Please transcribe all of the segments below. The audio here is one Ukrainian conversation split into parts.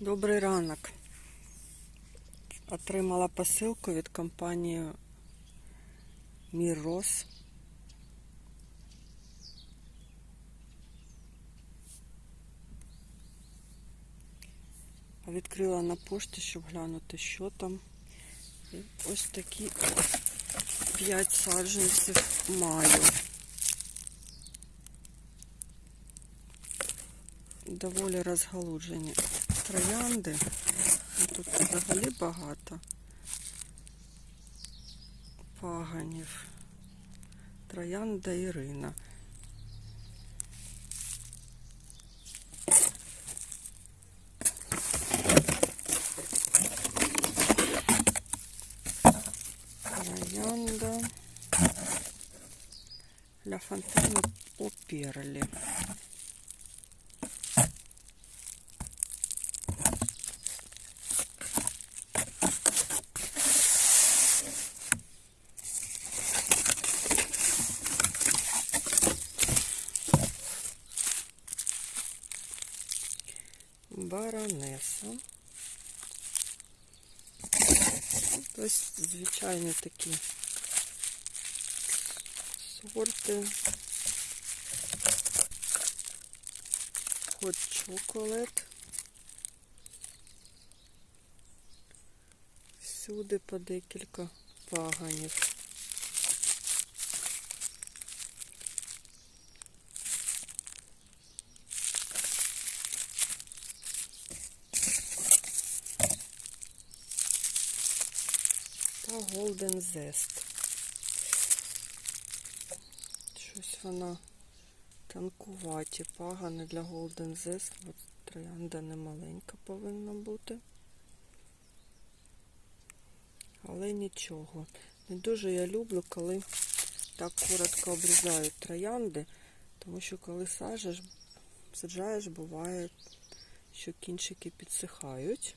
Добрий ранок. Отримала посилку від компанії Мірос. Відкрила на пошті, щоб глянути, що там. І ось такі 5 саджанців маю. Доволі розгалуджені троянди. Тут взагалі багато паганів. Троянда Ірина. Троянда Ля Фонтана о Баронеса. Ось звичайні такі сорти. Хот чоколад. Всюди по декілька паганів. Golden Zest. Щось вона тонкуваті пагани для Golden Zest. От троянда не маленька повинна бути. Але нічого. Не дуже я люблю, коли так коротко обрізають троянди, тому що коли сажеш, саджаєш, буває, що кінчики підсихають.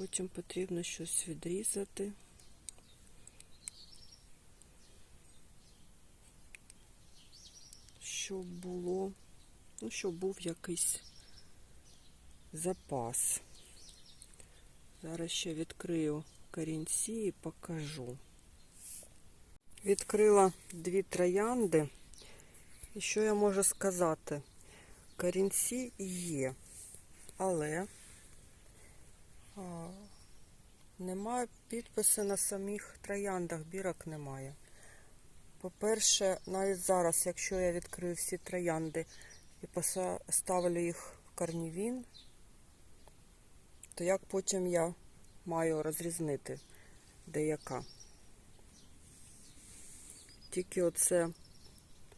Потім потрібно щось відрізати. Щоб було, ну, щоб був якийсь запас. Зараз ще відкрию корінці і покажу. Відкрила дві троянди. І що я можу сказати? Корінці є, але немає підпису на самих трояндах, бірок немає. По-перше, навіть зараз, якщо я відкрию всі троянди і поставлю їх в корнівін, то як потім я маю розрізнити деяка. Тільки оце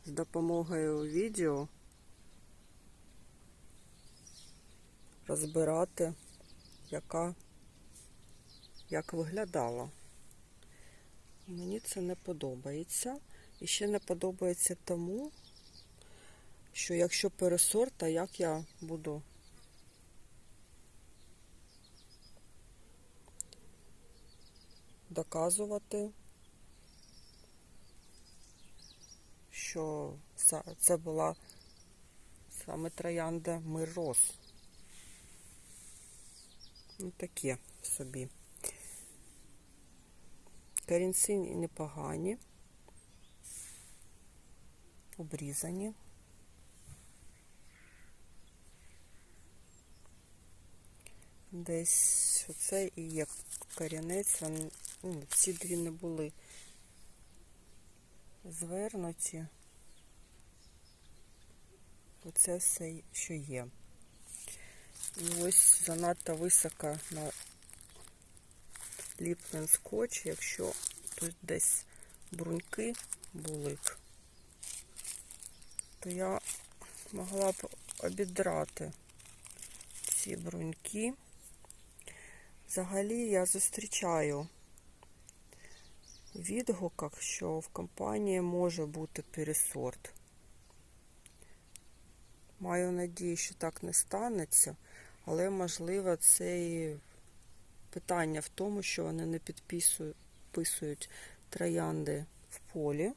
з допомогою відео розбирати, яка як виглядала. Мені це не подобається. І ще не подобається тому, що якщо пересорт, то як я буду доказувати, що це була саме троянда Мирос. Ну, таке собі. Корінці непогані, обрізані. Десь оце і є корінець, ну, ці дві не були звернуті. Оце все, що є. І ось занадто високо на ліплений скотч, якщо тут десь бруньки були б, то я могла б обідрати ці бруньки. Взагалі я зустрічаю в відгуках, що в компанії може бути пересорт. Маю надію, що так не станеться, але можливо це і питання в тому, що вони не підписують троянди в полі,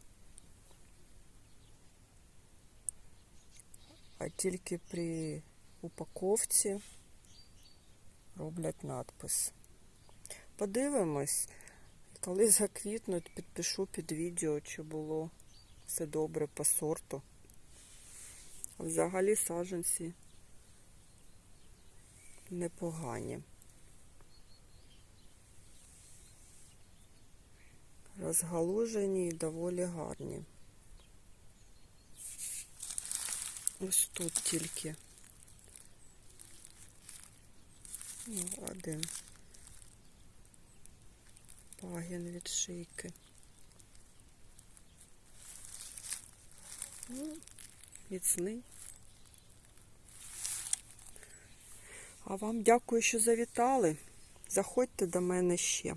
а тільки при упаковці роблять надпис. Подивимось, коли заквітнуть, підпишу під відео, чи було все добре по сорту. Взагалі саджанці непогані. Розгалужені і доволі гарні. Ось тут тільки ну, один пагін від шийки. Ну, міцний. А вам дякую, що завітали. Заходьте до мене ще.